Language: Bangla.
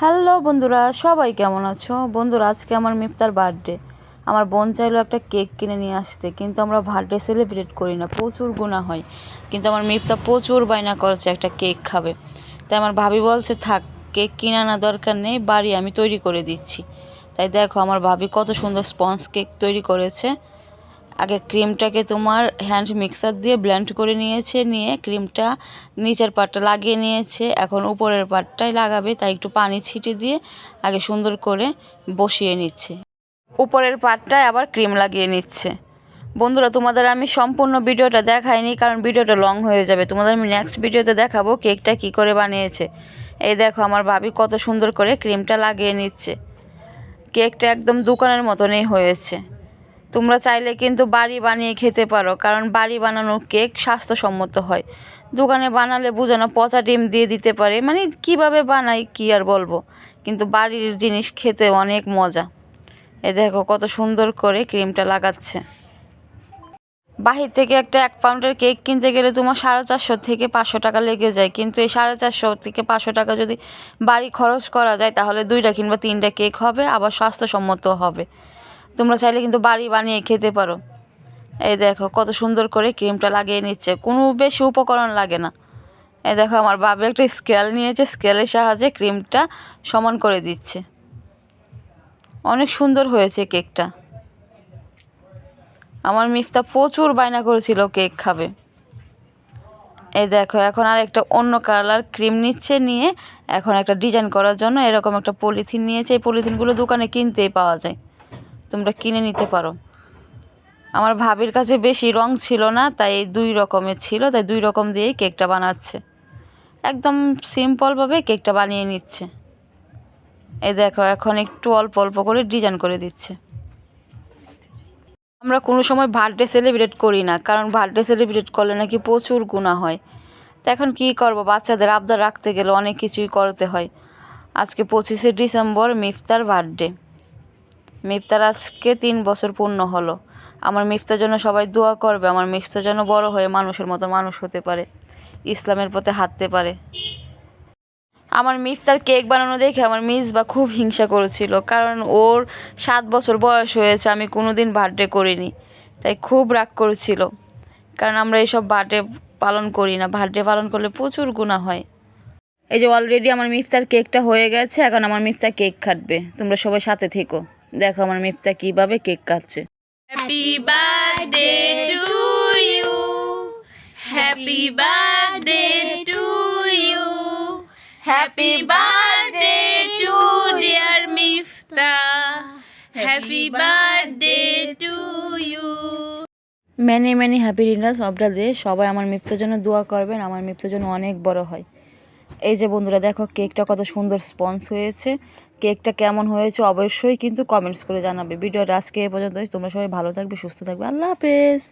হ্যালো বন্ধুরা, সবাই কেমন আছো? বন্ধুরা, আজকে আমার মিফতার বার্থডে আমার বোন চাইলো একটা কেক কিনে নিয়ে আসতে, কিন্তু আমরা বার্থডে সেলিব্রেট করি না, প্রচুর গুণা হয়। কিন্তু আমার মিফতা প্রচুর বায়না করেছে একটা কেক খাবে। তাই আমার ভাবি বলছে, থাক, কেক কিনে আনা দরকার নেই, বাড়ি আমি তৈরি করে দিচ্ছি। তাই দেখো, আমার ভাবি কত সুন্দর স্পঞ্জ কেক তৈরি করেছে। আগে ক্রিমটাকে তোমার হ্যান্ড মিক্সার দিয়ে ব্লেন্ড করে নিয়েছে, নিয়ে ক্রিমটা নিচের পাটটা লাগিয়ে নিয়েছে। এখন উপরের পাটটাই লাগাবে, তাই একটু পানি ছিটিয়ে দিয়ে আগে সুন্দর করে বসিয়ে নিচ্ছে। উপরের পাটটায় আবার ক্রিম লাগিয়ে নিচ্ছে। বন্ধুরা, তোমাদের আমি সম্পূর্ণ ভিডিওটা দেখাইনি, কারণ ভিডিওটা লং হয়ে যাবে। তোমাদের আমি নেক্সট ভিডিওতে দেখাবো কেকটা কি করে বানিয়েছে। এই দেখো, আমার ভাবি কত সুন্দর করে ক্রিমটা লাগিয়ে নিচ্ছে। কেকটা একদম দোকানের মতনই হয়েছে। তোমরা চাইলে কিন্তু বাড়ি বানিয়ে খেতে পারো, কারণ বাড়ি বানানো কেক স্বাস্থ্যসম্মত হয়। দোকানে বানালে বুঝো না, পচা ডিম দিয়ে দিতে পারে মানে কীভাবে বানাই কি আর বলব? কিন্তু বাড়ির জিনিস খেতে অনেক মজা। এ দেখো কত সুন্দর করে ক্রিমটা লাগাচ্ছে। বাহির থেকে একটা এক পাউন্ডের কেক কিনতে গেলে তোমার সাড়ে চারশো থেকে পাঁচশো টাকা লেগে যায়, কিন্তু এই সাড়ে চারশো থেকে পাঁচশো টাকা যদি বাড়ি খরচ করা যায়, তাহলে দুইটা কিংবা তিনটা কেক হবে, আবার স্বাস্থ্যসম্মত হবে। তোমরা চাইলে কিন্তু বাড়ি বানিয়ে খেতে পারো। এই দেখো, কত সুন্দর করে ক্রিমটা লাগিয়ে নিচ্ছে। কোনো বেশি উপকরণ লাগে না। এই দেখো, আমার বাবা একটা স্কেল নিয়েছে। স্কেলের সাহায্যে ক্রিমটা সমান করে দিচ্ছে। অনেক সুন্দর হয়েছে কেকটা আমার মিফতা প্রচুর বায়না করেছিল কেক খাবে। এই দেখো, এখন আর একটা অন্য কালার ক্রিম নিচ্ছে নিয়ে এখন একটা ডিজাইন করার জন্য এরকম একটা পলিথিন নিয়েছে। এই পলিথিনগুলো দোকানে কিনতেই পাওয়া যায়। তোমরা কিনে নিতে পারো। আমার ভাবির কাছে বেশি রং ছিল না, তাই দুই রকমের ছিল, তাই দুই রকম দিয়েই কেকটা বানাচ্ছে। একদম সিম্পলভাবে কেকটা বানিয়ে নিচ্ছে। এই দেখো, এখন একটু অল্প অল্প করে ডিজাইন করে দিচ্ছে। আমরা কোনো সময় বার্থডে সেলিব্রেট করি না, কারণ বার্থডে সেলিব্রেট করলে নাকি প্রচুর গুণা হয়। তো এখন কী করব? বাচ্চাদের আবদার রাখতে গেলে অনেক কিছুই করতে হয়। আজকে পঁচিশে ডিসেম্বর, মিফতার বার্থডে মিফতার আজকে তিন বছর পূর্ণ হলো। আমার মিফতার জন্য সবাই দোয়া করবে, আমার মিফতার যেন বড় হয়ে মানুষের মতো মানুষ হতে পারে, ইসলামের পথে হাঁটতে পারে। আমার মিফতার কেক বানানো দেখে আমার মিসবা খুব হিংসা করেছিল, কারণ ওর সাত বছর বয়স হয়েছে, আমি কোনো দিন বার্থডে করিনি, তাই খুব রাগ করেছিল। কারণ আমরা এইসব বার্থডে পালন করি না বার্থডে পালন করলে প্রচুর গুণা হয়। এই যে অলরেডি আমার মিফতার কেকটা হয়ে গেছে, এখন আমার মিফতা কেক কাটবে, তোমরা সবাই সাথে থেকো। দেখো আমার মিফতা কীভাবে কেক কাটছে। Happy birthday to you happy birthday to you happy birthday to dear Mifta happy birthday to you many many happy dinner সবটা দিয়ে সবাই আমার মিফতার জন্য দোয়া করবেন আমার মিফতার জন্য অনেক বড় হয়। এই যে বন্ধুরা, দেখো কেকটা কত সুন্দর স্পঞ্জ হয়েছে। কেকটা কেমন হয়েছে অবশ্যই কিন্তু কমেন্টস করে জানাবে। ভিডিওটা আজকে এ পর্যন্ত তোমরা সবাই ভালো থাকবে, সুস্থ থাকবে। আল্লাহ হাফেজ।